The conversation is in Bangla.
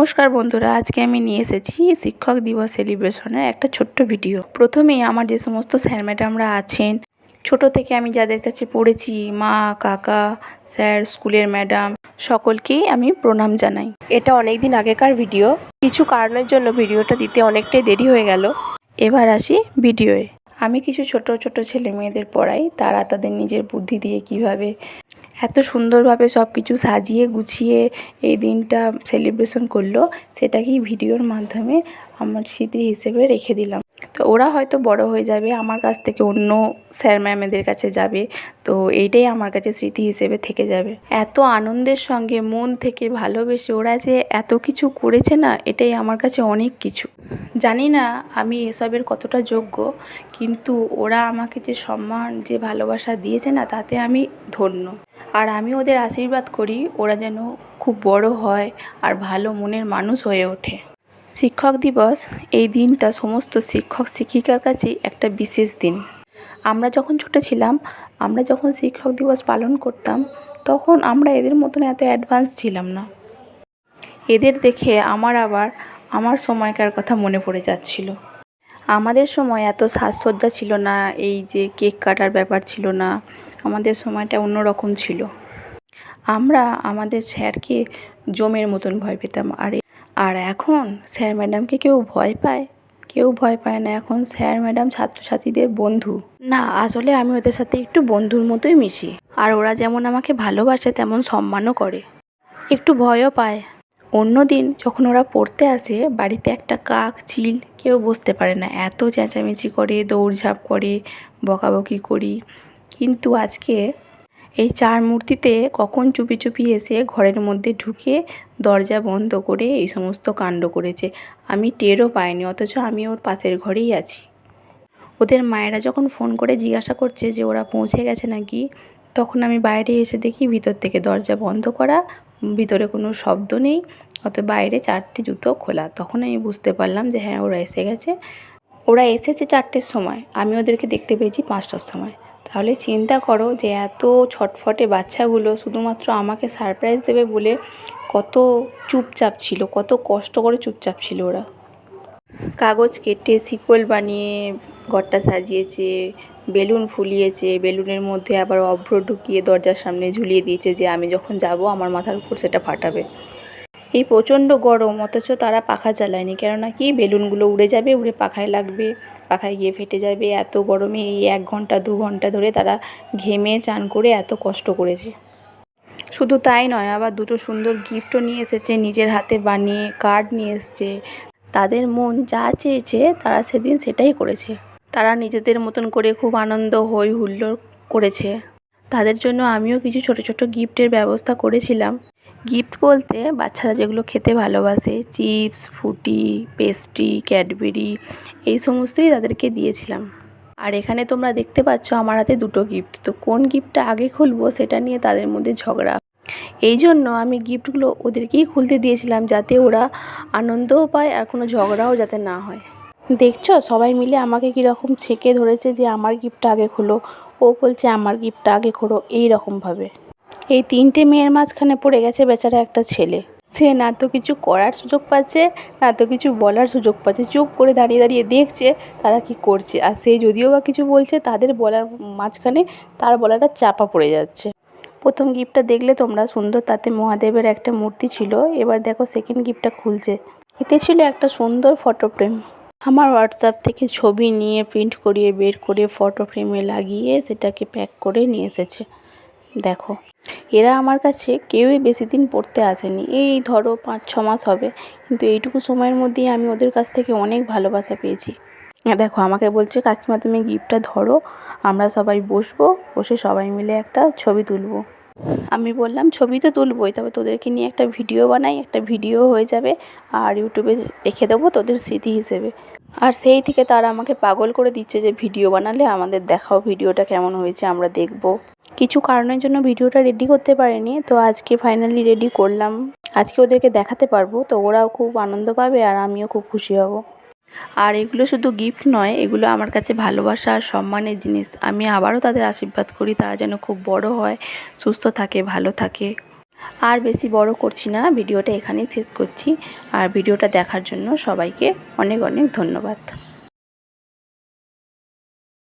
নমস্কার বন্ধুরা, আজকে আমি নিয়ে এসেছি শিক্ষক দিবস সেলিব্রেশনের একটা ছোট্ট ভিডিও প্রথমেই আমার যে সমস্ত স্যার ম্যাডামরা আছেন, ছোট থেকে আমি যাদের কাছে পড়েছি, মা, কাকা স্যার স্কুলের ম্যাডাম সকলকেই আমি প্রণাম জানাই। এটা অনেক দিন আগেকার ভিডিও কিছু কারণের জন্য ভিডিওটা দিতে অনেকটাই দেরি হয়ে গেল। এবার আসি ভিডিওয়ে আমি কিছু ছোট ছোট ছেলে মেয়েদের পড়াই, তারা তাদের নিজের বুদ্ধি দিয়ে কীভাবে এত সুন্দরভাবে সব কিছু সাজিয়ে গুছিয়ে এই দিনটা সেলিব্রেশন করল, সেটাকেই ভিডিওর মাধ্যমে আমার স্মৃতি হিসেবে রেখে দিলাম। তো ওরা হয়তো বড় হয়ে যাবে, আমার কাছ থেকে অন্য স্যার ম্যামেদের কাছে যাবে, তো এইটাই আমার কাছে স্মৃতি হিসেবে থেকে যাবে। এত আনন্দের সঙ্গে, মন থেকে ভালোবেসে ওরা যে এত কিছু করেছে না, এটাই আমার কাছে অনেক কিছু। জানি না আমি এসবের কতটা যোগ্য, কিন্তু ওরা আমাকে যে সম্মান, যে ভালোবাসা দিয়েছে না, তাতে আমি ধন্য। আর আমি ওদের আশীর্বাদ করি, ওরা যেন খুব বড় হয় আর ভালো মনের মানুষ হয়ে ওঠে। শিক্ষক দিবস, এই দিনটা সমস্ত শিক্ষক শিক্ষিকার কাছেই একটা বিশেষ দিন। আমরা যখন ছোটো ছিলাম, আমরা যখন শিক্ষক দিবস পালন করতাম, তখন আমরা এদের মতন এত অ্যাডভান্স ছিলাম না। এদের দেখে আমার আবার, আমার সময়কার কথা মনে পড়ে যাচ্ছিল। আমাদের সময় এত সাজসজ্জা ছিল না, এই যে কেক কাটার ব্যাপার ছিল না, আমাদের সময়টা অন্যরকম ছিল। আমরা আমাদের স্যারকে জমের মতন ভয় পেতাম, আর আর এখন স্যার ম্যাডামকে কেউ ভয় পায়? কেউ ভয় পায় না, এখন স্যার ম্যাডাম ছাত্রছাত্রীদের বন্ধু। না, আসলে আমি ওদের সাথে একটু বন্ধুর মতোই মিশি, আর ওরা যেমন আমাকে ভালোবাসে, তেমন সম্মানও করে। একটু ভয়ও পায়। অন্য দিন যখন ওরা পড়তে আসে, বাড়িতে একটা কাক, চিল কেউ বসতে পারে না। এত চেঁচামেচি করে, দৌড়ঝাঁপ করে, বকাবকি করি। কিন্তু আজকে এই চার মূর্তিতে কখন চুপি চুপি এসে ঘরের মধ্যে ঢুকে দরজা বন্ধ করে এই সমস্ত কাণ্ড করেছে, আমি টেরও পাইনি, অথচ আমি ওর পাশের ঘরেই আছি। ওদের মায়েরা যখন ফোন করে জিজ্ঞাসা করছে যে ওরা পৌঁছে গেছে নাকি, তখন আমি বাইরে এসে দেখি ভিতর থেকে দরজা বন্ধ করা ভিতরে কোনো শব্দ নেই অত বাইরে চারটে জুতো খোলা। তখন আমি বুঝতে পারলাম যে হ্যাঁ ওরা এসে গেছে। ওরা এসেছে চারটের সময়। আমি ওদেরকে দেখতে পেয়েছি পাঁচটার সময়। তাহলে চিন্তা করো যে এত ছটফটে বাচ্চাগুলো শুধুমাত্র আমাকে সারপ্রাইজ দেবে বলে কত চুপচাপ ছিল, কত কষ্ট করে চুপচাপ ছিল ওরা। কাগজ কেটে, শিকল বানিয়ে, ঘরটা সাজিয়েছে বেলুন ফুলিয়েছে, বেলুনের মধ্যে আবার অভ্র ঢুকিয়ে দরজার সামনে ঝুলিয়ে দিয়েছে যে আমি যখন যাব আমার মাথার উপর সেটা ফাটাবে। এই প্রচণ্ড গরম, অথচ তারা পাখা চালায়নি। কেননা কি? বেলুনগুলো উড়ে যাবে, উড়ে পাখায় লাগবে, পাখায় গিয়ে ফেটে যাবে। এত গরমে এই এক ঘণ্টা, দু ঘণ্টা ধরে তারা ঘেমে চান করে এত কষ্ট করেছে। শুধু তাই নয়, আবার দুটো সুন্দর গিফটও নিয়ে এসেছে, নিজের হাতে বানিয়ে, কার্ড নিয়ে এসছে। তাদের মন যা চেয়েছে তারা সেদিন সেটাই করেছে। তারা নিজেদের মতন করে খুব আনন্দ হই হুল্লোড় করেছে। তাদের জন্য আমিও কিছু ছোট ছোট গিফটের ব্যবস্থা করেছিলাম। গিফট বলতে বাচ্চারা যেগুলো খেতে ভালোবাসে, চিপস, ফুটি, পেস্ট্রি, ক্যাডবেরি, এই সমস্তই তাদেরকে দিয়েছিলাম। আর এখানে তোমরা দেখতে পাচ্ছ আমার হাতে দুটো গিফট। তো কোন গিফটটা আগে খুলবো সেটা নিয়ে তাদের মধ্যে ঝগড়া। এই জন্য আমি গিফটগুলো ওদেরকেই খুলতে দিয়েছিলাম যাতে ওরা আনন্দও পায় আর কোনো ঝগড়াও যাতে না হয়। দেখছ? সবাই মিলে আমাকে কীরকম ছেঁকে ধরেছে যে আমার গিফটটা আগে খোলো। ও বলছে, আমার গিফটটা আগে খোলো এই রকমভাবে এই তিনটে মেয়ের মাঝখানে পড়ে গেছে বেচারা একটা ছেলে। সে না তো কিছু করার সুযোগ পাচ্ছে, না তো কিছু বলার সুযোগ পাচ্ছে। চুপ করে দাঁড়িয়ে দাঁড়িয়ে দেখছে তারা কি করছে। আর সে যদিও বা কিছু বলছে, তাদের বলার মাঝখানে তার বলাটা চাপা পড়ে যাচ্ছে। প্রথম গিফটটা দেখলে তোমরা সুন্দর, তাতে মহাদেবের একটা মূর্তি ছিল। এবার দেখো সেকেন্ড গিফটটা খুলছে। এতে ছিল একটা সুন্দর ফটো ফ্রেম আমার হোয়াটসঅ্যাপ থেকে ছবি নিয়ে প্রিন্ট করিয়ে বের করে ফটো ফ্রেমে লাগিয়ে সেটাকে প্যাক করে নিয়ে এসেছে। দেখো, এরা আমার কাছে কেউই বেশি দিন পড়তে আসেনি। এই ধরো পাঁচ, ছ মাস হবে, কিন্তু এইটুকু সময়ের মধ্যেই আমি ওদের কাছ থেকে অনেক ভালোবাসা পেয়েছি। দেখো, আমাকে বলছে, কাকিমা, তুমি গিফটটা ধরো, আমরা সবাই বসবো, বসে সবাই মিলে একটা ছবি তুলবো। আমি বললাম, ছবি তো তুলবই, তবে তোদেরকে নিয়ে একটা ভিডিও বানাই, একটা ভিডিও হয়ে যাবে আর ইউটিউবে রেখে দেবো তোদের স্মৃতি হিসেবে। আর সেই থেকে তারা আমাকে পাগল করে দিচ্ছে যে ভিডিও বানালে আমাদের দেখাও ভিডিওটা কেমন হয়েছে, আমরা দেখব। কিছু কারণের জন্য ভিডিওটা রেডি করতে পারিনি, তো আজকে ফাইনালি রেডি করলাম। আজকে ওদেরকে দেখাতে পারব, তো ওরাও খুব আনন্দ পাবে আর আমিও খুব খুশি হব। আর এগুলো শুধু গিফট নয়, এগুলো আমার কাছে ভালোবাসা আর সম্মানের জিনিস। আমি আবারও তাদের আশীর্বাদ করি, তারা যেন খুব বড় হয়, সুস্থ থাকে, ভালো থাকে। আর বেশি বড় করছি না, ভিডিওটা এখানেই শেষ করছি। আর ভিডিওটা দেখার জন্য সবাইকে অনেক অনেক ধন্যবাদ।